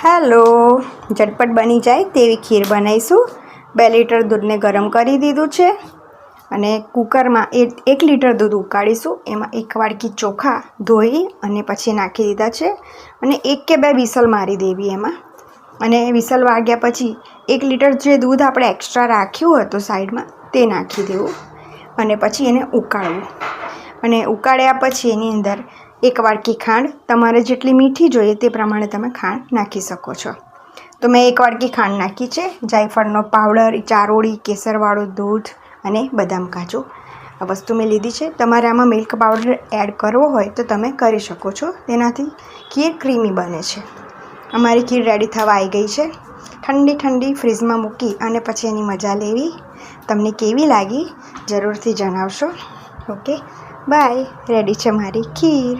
Hello, ઝટપટ બની જાય તેવી ખીર બનાવીશું. બે લીટર દૂધને ગરમ કરી દીધું છે અને કુકરમાં એક એક લીટર દૂધ ઉકાળીશું. એમાં એક વાડકી ચોખા ધોઈ અને પછી નાખી દીધા છે અને એક કે બે વિસલ મારી દેવી એમાં. અને વિસલ વાગ્યા પછી એક લીટર જે દૂધ આપણે એક્સ્ટ્રા રાખ્યું હતું સાઈડમાં તે નાખી દેવું અને પછી એને ઉકાળવું. અને ઉકાળ્યા પછી એની અંદર એક વાડકી ખાંડ તમારે જેટલી મીઠી જોઈએ તે પ્રમાણે તમે ખાંડ નાખી શકો છો. તો મેં એક વાડકી ખાંડ નાખી છે, જાયફળનો પાવડર, ચારોળી, કેસરવાળું દૂધ અને બદામ કાજુ. આ વસ્તુ મેં લીધી છે. તમારે આમાં મિલ્ક પાવડર એડ કરવો હોય તો તમે કરી શકો છો. તેનાથી ખીર ક્રીમી બને છે. અમારી ખીર રેડી થવા આવી ગઈ છે. ઠંડી ઠંડી ફ્રીજમાં મૂકી અને પછી એની મજા લેવી. તમને કેવી લાગી જરૂરથી જણાવશો. ઓકે બાય રેડી છે મારી ખીર